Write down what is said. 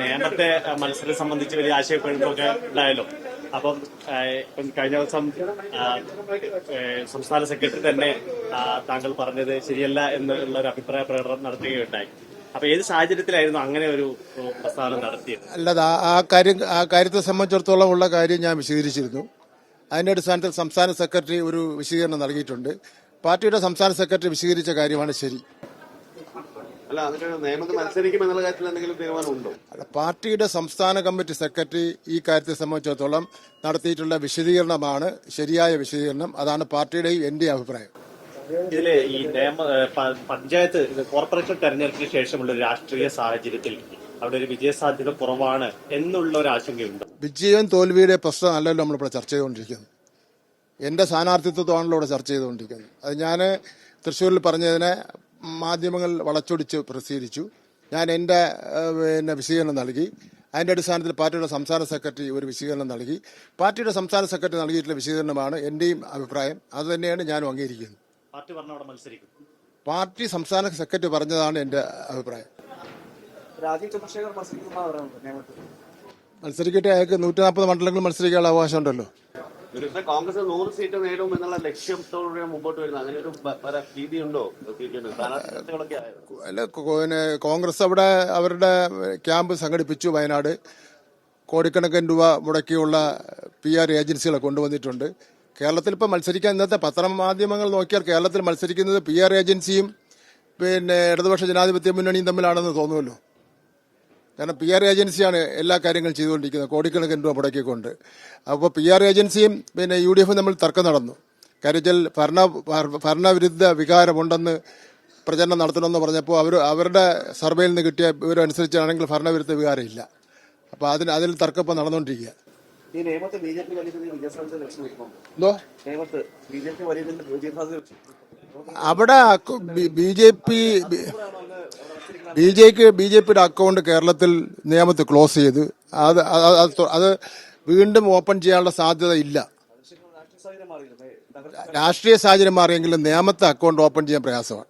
നേമത്തെ മത്സരം സംബന്ധിച്ച് വലിയ ആശയക്കുഴപ്പമൊക്കെ ഉണ്ടായല്ലോ. അപ്പം ഇപ്പം കഴിഞ്ഞ ദിവസം സംസ്ഥാന സെക്രട്ടറി തന്നെ താങ്കൾ പറഞ്ഞത് ശരിയല്ല എന്നുള്ള ഒരു അഭിപ്രായ പ്രകടനം നടത്തുകയുണ്ടായി. അപ്പൊ ഏത് സാഹചര്യത്തിലായിരുന്നു അങ്ങനെ ഒരു പ്രസ്താവന നടത്തിയത്? അല്ലാതെ ആ കാര്യം ആ കാര്യത്തെ സംബന്ധിച്ചിടത്തോളം ഉള്ള കാര്യം ഞാൻ വിശദീകരിച്ചിരുന്നു. അതിന്റെ അടിസ്ഥാനത്തിൽ സംസ്ഥാന സെക്രട്ടറി ഒരു വിശദീകരണം നൽകിയിട്ടുണ്ട്. പാർട്ടിയുടെ സംസ്ഥാന സെക്രട്ടറി വിശദീകരിച്ച കാര്യമാണ് ശരി. അല്ല അതിന് നിയമത്തിൽ മത്സരിക്കും എന്നുള്ള കാര്യത്തിൽ എന്തെങ്കിലും തീരുമാനമുണ്ടോ? അല്ല, പാർട്ടിയുടെ സംസ്ഥാന കമ്മിറ്റി സെക്രട്ടറി ഈ കാര്യത്തെ സംബന്ധിച്ചിടത്തോളം നടത്തിയിട്ടുള്ള വിശദീകരണമാണ് ശരിയായ വിശദീകരണം. അതാണ് പാർട്ടിയുടെയും എന്റെ അഭിപ്രായം. ഇതിലെ ഈ നിയമ പഞ്ചായത്ത് കോർപ്പറേഷൻ തെരഞ്ഞെടുപ്പിന് ശേഷമുള്ള ഒരു രാഷ്ട്രീയ സാഹചര്യത്തിൽ അവിടെ ഒരു വിജയസാധ്യത കുറവാണ് എന്നുള്ള ഒരു ആശങ്കയുണ്ട്. വിജയം തോൽവിയുടെ പ്രശ്നം അല്ലല്ലോ നമ്മളിവിടെ ചർച്ച ചെയ്തുകൊണ്ടിരിക്കുന്നത്. എന്റെ സ്ഥാനാർത്ഥിത്വമാണല്ലോ ഇവിടെ ചർച്ച ചെയ്തുകൊണ്ടിരിക്കുന്നത്. അത് ഞാൻ തൃശ്ശൂരിൽ പറഞ്ഞതിനെ മാധ്യമങ്ങൾ വളച്ചൊടിച്ച് പ്രസിദ്ധീകരിച്ചു. ഞാൻ എന്റെ പിന്നെ വിശദീകരണം നൽകി. അതിന്റെ അടിസ്ഥാനത്തിൽ പാർട്ടിയുടെ സംസ്ഥാന സെക്രട്ടറി ഒരു വിശദീകരണം നൽകി. പാർട്ടിയുടെ സംസ്ഥാന സെക്രട്ടറി നൽകിയിട്ടുള്ള വിശദീകരണമാണ് എന്റെയും അഭിപ്രായം. അത് തന്നെയാണ് ഞാനും അംഗീകരിക്കുന്നത്. പാർട്ടി പറഞ്ഞവിടെ മത്സരിക്കും. പാർട്ടി സംസ്ഥാന സെക്രട്ടറി പറഞ്ഞതാണ് എന്റെ അഭിപ്രായം. മത്സരിക്കട്ടെ അയാൾക്ക് നൂറ്റി നാൽപ്പത് മണ്ഡലങ്ങളിൽ മത്സരിക്കാനുള്ള അവകാശമുണ്ടല്ലോ. ഇവിടുത്തെ കോൺഗ്രസ് നൂറ് സീറ്റ് നേടും എന്നുള്ള ലക്ഷ്യത്തോടെ മുമ്പോട്ട് വരുന്നത്. അങ്ങനെ ഒരു രീതി ഉണ്ടോ അല്ല പിന്നെ കോൺഗ്രസ് അവിടെ അവരുടെ ക്യാമ്പ് സംഘടിപ്പിച്ചു വയനാട്. കോടിക്കണക്കിന് രൂപ മുടക്കിയുള്ള പി ആർ ഏജൻസികളെ കൊണ്ടുവന്നിട്ടുണ്ട്. കേരളത്തിൽ ഇപ്പം മത്സരിക്കാൻ ഇന്നത്തെ പത്രമാധ്യമങ്ങൾ നോക്കിയാൽ കേരളത്തിൽ മത്സരിക്കുന്നത് പി ആർ ഏജൻസിയും പിന്നെ ഇടതുപക്ഷ ജനാധിപത്യ മുന്നണിയും തമ്മിലാണെന്ന് തോന്നുമല്ലോ. കാരണം പി ആർ ഏജൻസിയാണ് എല്ലാ കാര്യങ്ങളും ചെയ്തുകൊണ്ടിരിക്കുന്നത്. കോടിക്കണക്കിന് രൂപ മുടക്കിക്കൊണ്ട്. അപ്പോൾ പി ആർ ഏജൻസിയും പിന്നെ യു ഡി എഫും തമ്മിൽ തർക്കം നടന്നു. കാര്യത്തിൽ ഭരണ ഭര- ഭരണവിരുദ്ധ വികാരമുണ്ടെന്ന് പ്രചരണം നടത്തണമെന്ന് പറഞ്ഞപ്പോൾ അവർ അവരുടെ സർവേയിൽ നിന്ന് കിട്ടിയ വിവരം അനുസരിച്ചാണെങ്കിൽ ഭരണവിരുദ്ധ വികാരം ഇല്ല അപ്പോൾ അതിന് അതിൽ തർക്കം ഇപ്പോൾ നടന്നുകൊണ്ടിരിക്കുക. അവിടെ ബി ജെ പി ബി ജെക്ക് ബി ജെ പിയുടെ അക്കൗണ്ട് കേരളത്തിൽ നിയമത്തിൽ ക്ലോസ് ചെയ്ത് അത് അത് വീണ്ടും ഓപ്പൺ ചെയ്യാനുള്ള സാധ്യത ഇല്ല. രാഷ്ട്രീയ സാഹചര്യം മാറിയെങ്കിലും നിയമത്തെ അക്കൗണ്ട് ഓപ്പൺ ചെയ്യാൻ പ്രയാസമാണ്.